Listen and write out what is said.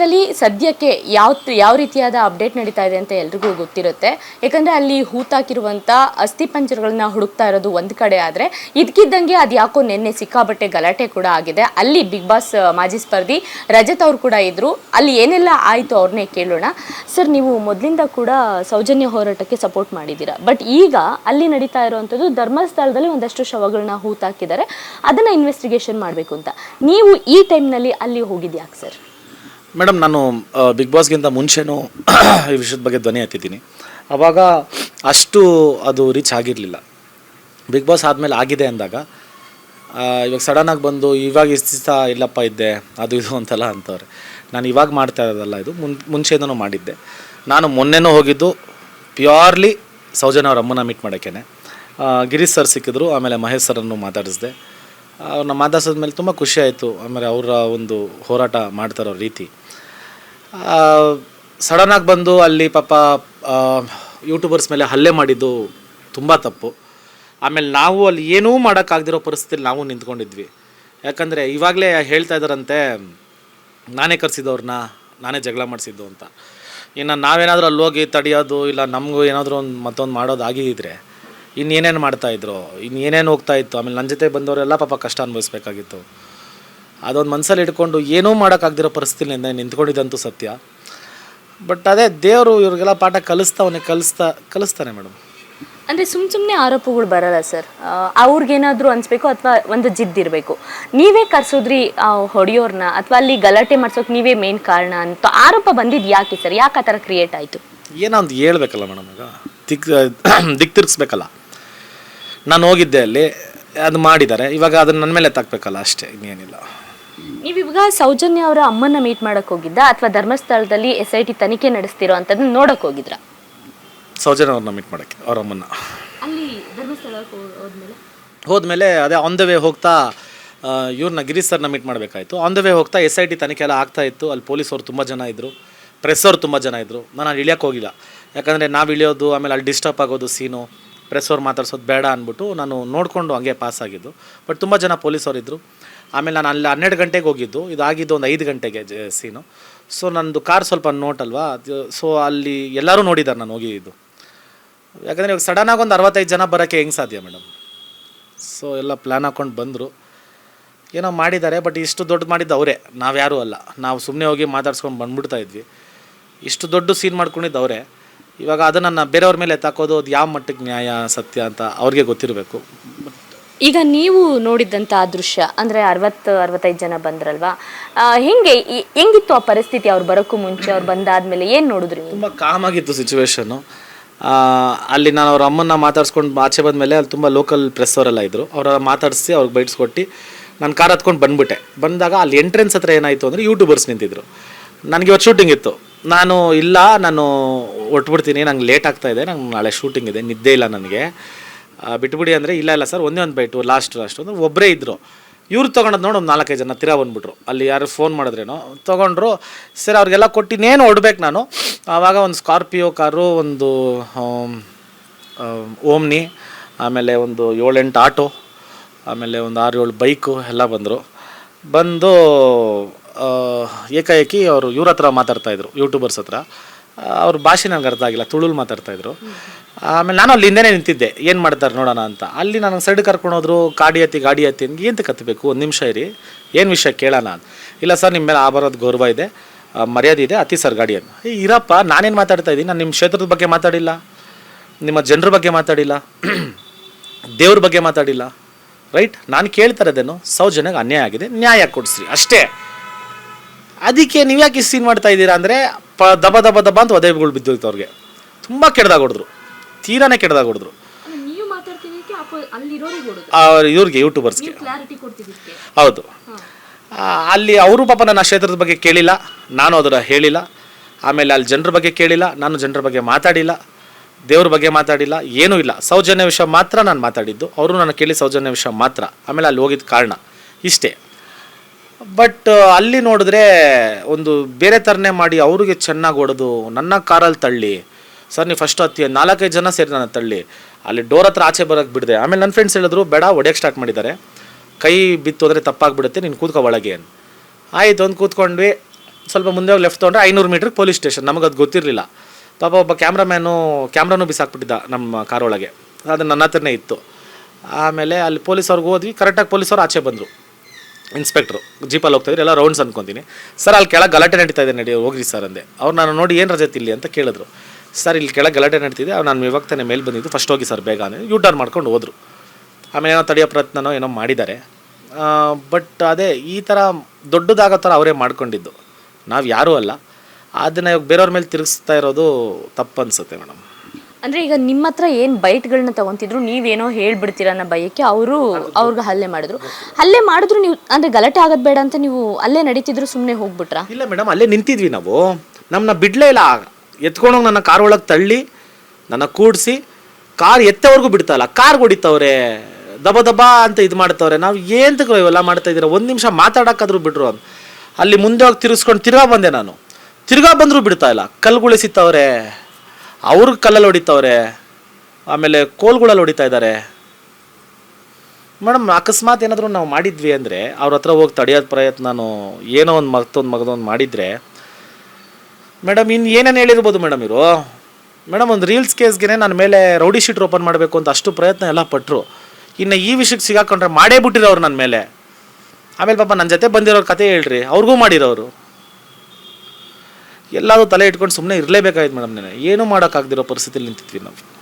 ಧರ್ಮಸ್ಥಳದಲ್ಲಿ ಸದ್ಯಕ್ಕೆ ಯಾವ ಯಾವ ರೀತಿಯಾದ ಅಪ್ಡೇಟ್ ನಡೀತಾ ಇದೆ ಅಂತ ಎಲ್ರಿಗೂ ಗೊತ್ತಿರುತ್ತೆ. ಯಾಕಂದರೆ ಅಲ್ಲಿ ಹೂತಾಕಿರುವಂಥ ಅಸ್ಥಿಪಂಜರಗಳನ್ನ ಹುಡುಕ್ತಾ ಇರೋದು ಒಂದು ಕಡೆ ಆದರೆ ಇದಕ್ಕಿದ್ದಂಗೆ ಅದು ಯಾಕೋ ನಿನ್ನೆ ಸಿಕ್ಕಾಬಟ್ಟೆ ಗಲಾಟೆ ಕೂಡ ಆಗಿದೆ. ಅಲ್ಲಿ ಬಿಗ್ ಬಾಸ್ ಮಾಜಿ ಸ್ಪರ್ಧಿ ರಜತ್ ಅವರು ಕೂಡ ಇದ್ದರು ಅಲ್ಲಿ ಏನೆಲ್ಲ ಆಯಿತು ಅವ್ರನ್ನೇ ಕೇಳೋಣ. ಸರ್, ನೀವು ಮೊದಲಿಂದ ಕೂಡ ಸೌಜನ್ಯ ಹೋರಾಟಕ್ಕೆ ಸಪೋರ್ಟ್ ಮಾಡಿದ್ದೀರಾ. ಬಟ್ ಈಗ ಅಲ್ಲಿ ನಡೀತಾ ಇರುವಂಥದ್ದು ಧರ್ಮಸ್ಥಳದಲ್ಲಿ ಒಂದಷ್ಟು ಶವಗಳನ್ನ ಹೂತಾಕಿದ್ದಾರೆ. ಅದನ್ನ ಇನ್ವೆಸ್ಟಿಗೇಷನ್ ಮಾಡಬೇಕು ಅಂತ. ನೀವು ಈ ಟೈಮ್ನಲ್ಲಿ ಅಲ್ಲಿ ಹೋಗಿದ್ಯಾಕೆ ಸರ್? ಮೇಡಮ್, ನಾನು ಬಿಗ್ ಬಾಸ್ಗಿಂತ ಮುಂಚೆನೂ ಈ ವಿಷಯದ ಬಗ್ಗೆ ಧ್ವನಿ ಹತ್ತಿದ್ದೀನಿ ಆವಾಗ ಅಷ್ಟು ಅದು ರೀಚ್ ಆಗಿರಲಿಲ್ಲ. ಬಿಗ್ ಬಾಸ್ ಆದಮೇಲೆ ಆಗಿದೆ ಅಂದಾಗ ಇವಾಗ ಸಡನ್ನಾಗಿ ಬಂದು, ಇವಾಗ ಇಷ್ಟು ದಿವಸ ಇಲ್ಲಪ್ಪ ಇದ್ದೆ, ಅದು ಇದು ಅಂತೆಲ್ಲ ಅಂತವ್ರೆ. ನಾನು ಇವಾಗ ಮಾಡ್ತಾ ಇರೋದಲ್ಲ ಇದು, ಮುನ್, ಮುಂಚೆಯಿಂದನೂ ಮಾಡಿದ್ದೆ. ನಾನು ಮೊನ್ನೆನೂ ಹೋಗಿದ್ದು ಪ್ಯೂರ್ಲಿ ಸೌಜನ್ ಅವ್ರ ಅಮ್ಮನ ಮೀಟ್ ಮಾಡೋಕ್ಕೇನೆ ಗಿರೀಶ್ ಸರ್ ಸಿಕ್ಕಿದ್ರು, ಆಮೇಲೆ ಮಹೇಶ್ ಸರನ್ನು ಮಾತಾಡಿಸಿದೆ. ಅವ್ರನ್ನ ಮಾತಾಡ್ಸಿದ ಮೇಲೆ ತುಂಬ ಖುಷಿ ಆಯಿತು. ಆಮೇಲೆ ಅವರ ಒಂದು ಹೋರಾಟ ಮಾಡ್ತಾರೋ ರೀತಿ. ಸಡನ್ನಾಗಿ ಬಂದು ಅಲ್ಲಿ ಪಾಪ ಯೂಟ್ಯೂಬರ್ಸ್ ಮೇಲೆ ಹಲ್ಲೆ ಮಾಡಿದ್ದು ತುಂಬ ತಪ್ಪು. ಆಮೇಲೆ ನಾವು ಅಲ್ಲಿ ಏನೂ ಮಾಡೋಕ್ಕಾಗದಿರೋ ಪರಿಸ್ಥಿತಿಲಿ ನಾವು ನಿಂತ್ಕೊಂಡಿದ್ವಿ. ಯಾಕಂದರೆ ಇವಾಗಲೇ ಹೇಳ್ತಾ ಇದ್ದಾರಂತೆ ನಾನೇ ಕರೆಸಿದವ್ರನ್ನ ನಾನೇ ಜಗಳ ಮಾಡಿಸಿದ್ದು ಅಂತ. ಇನ್ನು ನಾವೇನಾದರೂ ಅಲ್ಲಿ ಹೋಗಿ ತಡೆಯೋದು, ಇಲ್ಲ ನಮಗೂ ಏನಾದರೂ ಒಂದು ಮತ್ತೊಂದು ಮಾಡೋದು ಆಗಿದ್ರೆ, ಇನ್ನೇನೇನು ಮಾಡ್ತಾಯಿದ್ರು ಇನ್ನೇನೇನು ಹೋಗ್ತಾ ಇತ್ತು, ಆಮೇಲೆ ನನ್ನ ಜೊತೆ ಬಂದವರೆಲ್ಲ ಪಾಪ ಕಷ್ಟ ಅನುಭವಿಸ್ಬೇಕಾಗಿತ್ತು. ಅದೊಂದು ಮನಸ್ಸಲ್ಲಿ ಇಟ್ಕೊಂಡು ಏನೂ ಮಾಡೋಕ್ಕಾಗದಿರೋ ಪರಿಸ್ಥಿತಿಯಿಂದ ನಿಂತ್ಕೊಂಡಿದ್ದಂತೂ ಸತ್ಯ. ಬಟ್ ಅದೇ ದೇವರು ಇವ್ರಿಗೆಲ್ಲ ಪಾಠ ಕಲಿಸ್ತಾವನೆ ಕಲಿಸ್ತಾ ಕಲಿಸ್ತಾನೆ ಮೇಡಮ್. ಅಂದರೆ ಸುಮ್ಮ ಸುಮ್ಮನೆ ಆರೋಪಗಳು ಬರಲ್ಲ ಸರ್. ಅವ್ರಿಗೇನಾದರೂ ಅನಿಸ್ಬೇಕು ಅಥವಾ ಒಂದು ಜಿದ್ದಿರಬೇಕು ನೀವೇ ಕರ್ಸೋದ್ರಿ ಹೊಡೆಯೋರ್ನ ಅಥವಾ ಅಲ್ಲಿ ಗಲಾಟೆ ಮಾಡ್ಸೋಕೆ ನೀವೇ ಮೇನ್ ಕಾರಣ ಅಂತ ಆರೋಪ ಬಂದಿದ್ದು ಯಾಕೆ ಸರ್? ಯಾಕೆ ಆ ಥರ ಕ್ರಿಯೇಟ್ ಆಯಿತು? ಏನೋ ಒಂದು ಹೇಳ್ಬೇಕಲ್ಲ ಮೇಡಮ್ ಈಗ. ದಿಕ್ ದಿಕ್ ತಿರ್ಗಿಸ್ಬೇಕಲ್ಲ. ನಾನು ಹೋಗಿದ್ದೆ ಅಲ್ಲಿ ಅದು ಮಾಡಿದ್ದಾರೆ. ಇವಾಗ ಅದನ್ನು ನನ್ನ ಮೇಲೆ ತಾಕ್ಬೇಕಲ್ಲ ಅಷ್ಟೇ ಇನ್ನೇನಿಲ್ಲ. ನೀವಿವಾಗ ಸೌಜನ್ಯ ಅವರ ಅಮ್ಮನ್ನ ಮೀಟ್ ಮಾಡಕ್ ಹೋಗಿದ್ದ ಅಥವಾ ಧರ್ಮಸ್ಥಳದಲ್ಲಿ ಎಸ್ ಐ ಟಿ ತನಿಖೆ ನಡೆಸ್ತಿರೋ ಅಂತದನ್ನ ನೋಡಕ್ ಹೋಗಿದ್ರ? ಸೌಜನ್ಯ ಅವ್ರನ್ನ ಮೀಟ್ ಮಾಡಕ್ಕೆ ಅವ್ರ ಅಮ್ಮನ್ನ. ಅಲ್ಲಿ ಧರ್ಮಸ್ಥಳಕ್ಕೆ ಹೋದ್ಮೇಲೆ? ಹೋದ್ಮೇಲೆ ಅದೇ ಆನ್ ದ ವೇ ಹೋಗ್ತಾ ಇವ್ರನ್ನ ಗಿರೀಶ್ ಸರ್ನ ಮೀಟ್ ಮಾಡಬೇಕಾಯ್ತು. ಆನ್ ದ ವೇ ಹೋಗ್ತಾ ಎಸ್ ಐ ಟಿ ತನಿಖೆ ಎಲ್ಲ ಆಗ್ತಾ ಇತ್ತು. ಅಲ್ಲಿ ಪೊಲೀಸವ್ರು ತುಂಬ ಜನ ಇದ್ದರು ಪ್ರೆಸ್ ಅವ್ರು ತುಂಬ ಜನ ಇದ್ದರು ನಾನು ಅಲ್ಲಿ ಇಳಿಯೋಕೆ ಹೋಗಿಲ್ಲ. ಯಾಕಂದರೆ ನಾವು ಇಳಿಯೋದು ಆಮೇಲೆ ಅಲ್ಲಿ ಡಿಸ್ಟರ್ಬ್ ಆಗೋದು ಸೀನು ಪ್ರೆಸ್ ಅವ್ರು ಮಾತಾಡ್ಸೋದು ಬೇಡ ಅಂದ್ಬಿಟ್ಟು ನಾನು ನೋಡಿಕೊಂಡು ಹಂಗೆ ಪಾಸ್ ಆಗಿದ್ದು. ಬಟ್ ತುಂಬ ಜನ ಪೊಲೀಸವ್ರು ಇದ್ದರು ಆಮೇಲೆ ನಾನು ಅಲ್ಲಿ ಹನ್ನೆರಡು ಗಂಟೆಗೆ ಹೋಗಿದ್ದು. ಇದಾಗಿದ್ದು ಒಂದು ಐದು ಗಂಟೆಗೆ ಸೀನು. ಸೊ ನನ್ನದು ಕಾರ್ ಸ್ವಲ್ಪ ನೋಟ್ ಅಲ್ವಾ? ಸೊ ಅಲ್ಲಿ ಎಲ್ಲರೂ ನೋಡಿದ್ದಾರೆ ನಾನು ಹೋಗಿದ್ದು. ಯಾಕಂದರೆ ಇವಾಗ ಸಡನ್ನಾಗಿ ಒಂದು ಅರವತ್ತೈದು ಜನ ಬರೋಕ್ಕೆ ಹೆಂಗೆ ಸಾಧ್ಯ ಮೇಡಮ್? ಸೊ ಎಲ್ಲ ಪ್ಲ್ಯಾನ್ ಹಾಕ್ಕೊಂಡು ಬಂದರು. ಏನೋ ಮಾಡಿದ್ದಾರೆ ಬಟ್ ಇಷ್ಟು ದೊಡ್ಡ ಮಾಡಿದ್ದು ಅವರೇ. ನಾವು ನಾವ್ಯಾರೂ ಅಲ್ಲ. ನಾವು ಸುಮ್ಮನೆ ಹೋಗಿ ಮಾತಾಡ್ಸ್ಕೊಂಡು ಬಂದ್ಬಿಡ್ತಾ ಇದ್ವಿ. ಇಷ್ಟು ದೊಡ್ಡ ಸೀನ್ ಮಾಡ್ಕೊಂಡಿದ್ದು ಅವರೇ. ಇವಾಗ ಅದನ್ನು ಬೇರೆಯವ್ರ ಮೇಲೆ ತಾಕೋದು ಅದು ಯಾವ ಮಟ್ಟಕ್ಕೆ ನ್ಯಾಯ, ಸತ್ಯ ಅಂತ ಅವ್ರಿಗೆ ಗೊತ್ತಿರಬೇಕು. ಈಗ ನೀವು ನೋಡಿದ್ದಂಥ ದೃಶ್ಯ, ಅಂದ್ರೆ ಅರವತ್ತು, ಅರವತ್ತೈದು ಜನ ಬಂದ್ರಲ್ವಾ? ಹೆಂಗೆ ಹೆಂಗಿತ್ತು ಆ ಪರಿಸ್ಥಿತಿ ಅವ್ರು ಬರೋಕ್ಕೂ ಮುಂಚೆ, ಅವ್ರು ಬಂದಾದ್ಮೇಲೆ ಏನು ನೋಡಿದ್ರಿ ತುಂಬ ಕಾಮ್ ಆಗಿತ್ತು ಸಿಚುವೇಶನ್ನು ಅಲ್ಲಿ ನಾನು ಅವ್ರ ಅಮ್ಮನ್ನ ಮಾತಾಡ್ಸ್ಕೊಂಡು ಆಚೆ ಬಂದಮೇಲೆ ಅಲ್ಲಿ ತುಂಬ ಲೋಕಲ್ ಪ್ರೆಸ್ ಅವರೆಲ್ಲ ಇದ್ದರು ಅವರ ಮಾತಾಡಿಸಿ ಅವ್ರಿಗೆ ಬೈಟ್ಸ್ಕೊಟ್ಟು ನಾನು ಕಾರ್ ಹತ್ಕೊಂಡು ಬಂದ್ಬಿಟ್ಟೆ. ಬಂದಾಗ ಅಲ್ಲಿ ಎಂಟ್ರೆನ್ಸ್ ಹತ್ರ ಏನಾಯಿತು ಅಂದರೆ ಯೂಟ್ಯೂಬರ್ಸ್ ನಿಂತಿದ್ರು. ನನಗೆ ಇವತ್ತು ಶೂಟಿಂಗ್ ಇತ್ತು. ನಾನು, ಇಲ್ಲ, ನಾನು ಒಟ್ಬಿಡ್ತೀನಿ, ನಂಗೆ ಲೇಟ್ ಆಗ್ತಾ ಇದೆ, ನಂಗೆ ನಾಳೆ ಶೂಟಿಂಗ್ ಇದೆ, ನಿದ್ದೆ ಇಲ್ಲ ನನಗೆ. ಬಿಟ್ಬಿಡಿ ಅಂದರೆ ಇಲ್ಲ ಇಲ್ಲ ಸರ್, ಒಂದೇ ಒಂದು ಬೈಟು ಲಾಸ್ಟ್ ಲಾಸ್ಟ್ ಅಂದ್ರೆ ಒಬ್ಬರೇ ಇದ್ದರು ಇವ್ರು ತೊಗೊಂಡದ್ ನೋಡಿ ಒಂದು ನಾಲ್ಕೈದು ಜನ ತಿರಾ ಬಂದ್ಬಿಟ್ರು. ಅಲ್ಲಿ ಯಾರು ಫೋನ್ ಮಾಡಿದ್ರೇನೋ, ತೊಗೊಂಡ್ರು. ಸರ್, ಅವ್ರಿಗೆಲ್ಲ ಕೊಟ್ಟಿನೇನು ಹೊಡ್ಬೇಕು ನಾನು? ಆವಾಗ ಒಂದು ಸ್ಕಾರ್ಪಿಯೋ ಕಾರು ಒಂದು ಓಮ್ನಿ ಆಮೇಲೆ ಒಂದು ಏಳೆಂಟು ಆಟೋ, ಆಮೇಲೆ ಒಂದು ಆರು ಏಳು ಬೈಕು ಎಲ್ಲ ಬಂದರು. ಬಂದು ಏಕಾಏಕಿ ಅವರು ಇವ್ರ ಹತ್ರ ಮಾತಾಡ್ತಾಯಿದ್ರು ಯೂಟ್ಯೂಬರ್ಸ್ ಹತ್ರ. ಅವ್ರ ಭಾಷೆ ನನಗೆ ಅರ್ಥ ಆಗಿಲ್ಲ, ತುಳುಲ್ ಮಾತಾಡ್ತಾ ಇದ್ರು. ಆಮೇಲೆ ನಾನು ಅಲ್ಲಿ ನಿಂತಿದ್ದೆ, ಏನು ಮಾಡ್ತಾರೆ ನೋಡೋಣ ಅಂತ. ಅಲ್ಲಿ ನನಗೆ ಸೈಡ್ ಕರ್ಕೊಂಡು ಹೋದ್ರು, ಗಾಡಿ ಹತ್ತಿ ಗಾಡಿ ಹತ್ತಿ ನನಗೆ ಏನು ಕತ್ತಬೇಕು ಒಂದು ನಿಮಿಷ ಇರಿ, ಏನು ವಿಷಯ ಕೇಳೋಣ ಇಲ್ಲ ಸರ್ ನಿಮ್ಮ ಮೇಲೆ ಆ ಬರೋದು ಗೌರವ ಇದೆ ಮರ್ಯಾದೆ ಇದೆ ಅತಿ ಸರ್ ಗಾಡಿ ಅಂತ ಏ, ಇರಪ್ಪ, ನಾನೇನು ಮಾತಾಡ್ತಾ ಇದ್ದೀನಿ? ನಾನು ನಿಮ್ಮ ಕ್ಷೇತ್ರದ ಬಗ್ಗೆ ಮಾತಾಡಿಲ್ಲ, ನಿಮ್ಮ ಜನರ ಬಗ್ಗೆ ಮಾತಾಡಿಲ್ಲ, ದೇವ್ರ ಬಗ್ಗೆ ಮಾತಾಡಿಲ್ಲ, ರೈಟ್? ನಾನು ಕೇಳ್ತಾ ಇರೋದೇನು ಸೌಜನ್ಯಗೆ ಅನ್ಯಾಯ ಆಗಿದೆ, ನ್ಯಾಯ ಕೊಡಿಸ್ರಿ, ಅಷ್ಟೇ. ಅದಕ್ಕೆ ನೀವು ಯಾಕೆ ಸೀನ್ ಮಾಡ್ತಾ ಇದ್ದೀರಾ ಅಂದರೆ ಪ ದಬ ದಬ ದಬ ಅಂತ ಒದೆಗಳು ಬಿದ್ದೋಯ್ತು ಅವ್ರಿಗೆ. ತುಂಬ ಕೆಡ್ದಾಗ ಹೊಡೆದ್ರು. ತೀರಾನೇ ಕೆಡ್ದಾಗ ಹೊಡೆದ್ರು. ಇವ್ರಿಗೆ ಯೂಟ್ಯೂಬರ್ಸ್ಗೆ. ಹೌದು. ಅಲ್ಲಿ ಅವರು ಪಾಪ ನನ್ನ ಕ್ಷೇತ್ರದ ಬಗ್ಗೆ ಕೇಳಿಲ್ಲ ನಾನು ಅದರ ಹೇಳಿಲ್ಲ. ಆಮೇಲೆ ಅಲ್ಲಿ ಜನರ ಬಗ್ಗೆ ಕೇಳಿಲ್ಲ ನಾನು ಜನರ ಬಗ್ಗೆ ಮಾತಾಡಿಲ್ಲ ದೇವ್ರ ಬಗ್ಗೆ ಮಾತಾಡಿಲ್ಲ ಏನೂ ಇಲ್ಲ. ಸೌಜನ್ಯ ವಿಷಯ ಮಾತ್ರ ನಾನು ಮಾತಾಡಿದ್ದು. ಅವರು ನನ್ನ ಕೇಳಿ ಸೌಜನ್ಯ ವಿಷಯ ಮಾತ್ರ. ಆಮೇಲೆ ಅಲ್ಲಿ ಹೋಗಿದ್ದ ಕಾರಣ. ಇಷ್ಟೇ. ಬಟ್ ಅಲ್ಲಿ ನೋಡಿದ್ರೆ ಒಂದು ಬೇರೆ ಥರನೇ ಮಾಡಿ ಅವ್ರಿಗೆ ಚೆನ್ನಾಗಿ ಹೊಡೆದು ನನ್ನ ಕಾರಲ್ಲಿ ತಳ್ಳಿ. ಸರ್, ನೀವು ಫಸ್ಟ್ ಹತ್ತಿ, ನಾಲ್ಕೈದು ಜನ ಸೇರಿ ನನ್ನ ತಳ್ಳಿ. ಅಲ್ಲಿ ಡೋರ್ ಹತ್ರ ಆಚೆ ಬರೋಕ್ಕೆ ಬಿಡಿದೆ. ಆಮೇಲೆ ನನ್ನ ಫ್ರೆಂಡ್ಸ್ ಹೇಳಿದ್ರು, ಬೇಡ ಹೊಡೆಯಕ್ಕೆ ಸ್ಟಾರ್ಟ್ ಮಾಡಿದ್ದಾರೆ. ಕೈ ಬಿತ್ತು ತಪ್ಪಾಗಿಬಿಡುತ್ತೆ, ನೀನು ಕೂತ್ಕೊ ಒಳಗೆ. ಆಯಿತು ಒಂದು ಕೂತ್ಕೊಂಡ್ವಿ. ಸ್ವಲ್ಪ ಮುಂದೆ ಹೋಗಿ ಲೆಫ್ಟ್ ತೊಗೊಂಡ್ರೆ ಐನೂರು ಮೀಟ್ರಿಗೆ ಪೊಲೀಸ್ ಸ್ಟೇಷನ್ ನಮಗೆ ಅದು ಗೊತ್ತಿರಲಿಲ್ಲ. ಪಾಪ ಒಬ್ಬ ಕ್ಯಾಮ್ರಾಮ್ಯಾನು ಕ್ಯಾಮ್ರಾನು ಬಿಸಾಕ್ಬಿಟ್ಟಿದ್ದ ನಮ್ಮ ಕಾರೊಳಗೆ ಅದು ನನ್ನ ಹತ್ರನೇ ಇತ್ತು. ಆಮೇಲೆ ಅಲ್ಲಿ ಪೊಲೀಸವ್ರಿಗೆ ಹೋದ್ವಿ. ಕರೆಕ್ಟಾಗಿ ಪೊಲೀಸವ್ರು ಆಚೆ ಬಂದರು. ಇನ್ಸ್ಪೆಕ್ಟ್ರು ಜೀಪಲ್ಲಿ ಹೋಗ್ತಾಯಿದ್ರು ಎಲ್ಲ ರೌಂಡ್ಸ್ ಅನ್ಕೊಂತೀನಿ. ಸರ್ ಅಲ್ಲಿ ಕೆಳಗೆ ಗಲಾಟೆ ನಡೀತಾ ಇದೆ, ನಡಿ, ಹೋಗ್ರಿ ಸರ್ ಅಂದೆ. ಅವ್ರು ನಾನು ನೋಡಿ ಏನು ರಜೆ ಇಲ್ಲಿ ಅಂತ ಕೇಳಿದ್ರು. ಸರ್ ಇಲ್ಲಿ ಕೆಳಗೆ ಗಲಾಟೆ ನಡೀತಿದೆ, ಅವ್ರು ನಾನು ಇವಾಗ ತಾನೇ ಮೇಲೆ ಬಂದಿದ್ದು ಫಸ್ಟ್ ಹೋಗಿ ಸರ್ ಬೇಗ ಅಂದರೆ ಯೂ ಟರ್ನ್ ಮಾಡ್ಕೊಂಡು ಹೋದರು. ಆಮೇಲೆ ಏನೋ ತಡೆಯೋ ಪ್ರಯತ್ನನೋ ಏನೋ ಮಾಡಿದ್ದಾರೆ. ಬಟ್ ಅದೇ, ಈ ಥರ ದೊಡ್ಡದಾಗೋ ಥರ ಅವರೇ ಮಾಡ್ಕೊಂಡಿದ್ದು. ನಾವು ಯಾರೂ ಅಲ್ಲ. ಅದನ್ನು ಇವಾಗ ಬೇರೆಯವ್ರ ಮೇಲೆ ತಿರುಗಿಸ್ತಾ ಇರೋದು ತಪ್ಪು ಅನಿಸುತ್ತೆ ಮೇಡಮ್. ಅಂದ್ರೆ ಈಗ ನಿಮ್ಮ ಹತ್ರ ಏನ್ ಬೈಟ್ಗಳನ್ನ ತಗೊಂತಿದ್ರು, ನೀವೇನೋ ಹೇಳ್ಬಿಡ್ತೀರ ಅನ್ನೋ ಭಯಕ್ಕೆ ಅವರು ಅವ್ರಿಗೆ ಹಲ್ಲೆ ಮಾಡಿದ್ರು. ಹಲ್ಲೆ ಮಾಡಿದ್ರು ನೀವು, ಅಂದ್ರೆ ಗಲಾಟೆ ಆಗೋದ್ ಬೇಡ ಅಂತ ನೀವು ಅಲ್ಲೇ ನಡೀತಿದ್ರು ಸುಮ್ಮನೆ ಹೋಗ್ಬಿಟ್ರಾ? ಇಲ್ಲ ಮೇಡಮ್ ಅಲ್ಲೇ ನಿಂತಿದ್ವಿ ನಾವು. ನಮ್ಮನ್ನ ಬಿಡಲೇ ಇಲ್ಲ. ಎತ್ಕೊಂಡೋಗಿ ನನ್ನ ಕಾರ್ ಒಳಗೆ ತಳ್ಳಿ, ನನ್ನ ಕೂಡಿಸಿ, ಕಾರ್ ಎತ್ತವರೆಗೂ ಬಿಡ್ತಾಯಿಲ್ಲ ಕಾರ್ ಹೊಡಿತವ್ರೆ, ದಬ ದಬ ಅಂತ ಇದು ಮಾಡ್ತವ್ರೆ. ನಾವು ಏನು ಇವೆಲ್ಲ ಮಾಡ್ತಾ ಇದ್ದೀರಾ? ಒಂದು ನಿಮಿಷ ಮಾತಾಡೋಕ್ಕಾದ್ರೂ ಬಿಡ್ರು ಅಲ್ಲಿ ಮುಂದೆ ಹೋಗಿ ತಿರ್ಗಿಸ್ಕೊಂಡು ತಿರ್ಗಾ ಬಂದೆ ನಾನು. ತಿರ್ಗಾ ಬಂದರೂ ಬಿಡ್ತಾ ಇಲ್ಲ. ಕಲ್ಗುಳಿಸಿತ್ತವ್ರೆ ಅವ್ರಿಗೆ ಕಲ್ಲಲ್ಲಿ ಹೊಡಿತವ್ರೆ, ಆಮೇಲೆ ಕೋಲ್ಗಳಲ್ಲಿ ಹೊಡಿತಾ ಇದ್ದಾರೆ ಮೇಡಮ್, ಅಕಸ್ಮಾತ್ ಏನಾದರೂ ನಾವು ಮಾಡಿದ್ವಿ ಅಂದರೆ ಅವ್ರ ಹತ್ರ ಹೋಗಿ ತಡೆಯೋದು ನಾನು ಏನೋ ಒಂದು ಮತ್ತೊಂದು ಮಗದೊಂದು ಮಾಡಿದರೆ, ಮೇಡಮ್ ಇನ್ನು ಏನೇನು ಹೇಳಿರ್ಬೋದು ಮೇಡಮ್ ಇವರು? ಮೇಡಮ್, ಒಂದು ರೀಲ್ಸ್ ಕೇಸ್ಗೆ ನನ್ನ ಮೇಲೆ ರೌಡಿ ಶೀಟ್ ಓಪನ್ ಮಾಡಬೇಕು ಅಂತ ಅಷ್ಟು ಪ್ರಯತ್ನ ಎಲ್ಲ ಪಟ್ಟರು ಇನ್ನು ಈ ವಿಷಯಕ್ಕೆ ಸಿಗಾಕೊಂಡ್ರೆ ಮಾಡೇ ಬಿಟ್ಟಿರೋರು ನನ್ನ ಮೇಲೆ. ಆಮೇಲೆ ಪಾಪ ನನ್ನ ಜೊತೆ ಬಂದಿರೋರು ಕತೆ ಹೇಳ್ರಿ, ಅವ್ರಿಗೂ ಮಾಡಿರೋರು. ಎಲ್ಲಾದರೂ ತಲೆ ಇಟ್ಕೊಂಡು ಸುಮ್ಮನೆ ಇರಲೇಬೇಕಾಯ್ತು ಮೇಡಮ್ ನಾನು. ಏನೂ ಮಾಡೋಕ್ಕಾಗ್ದಿರೋ ಪರಿಸ್ಥಿತಿಲಿ ನಿಂತಿದ್ವಿ ನಾವು.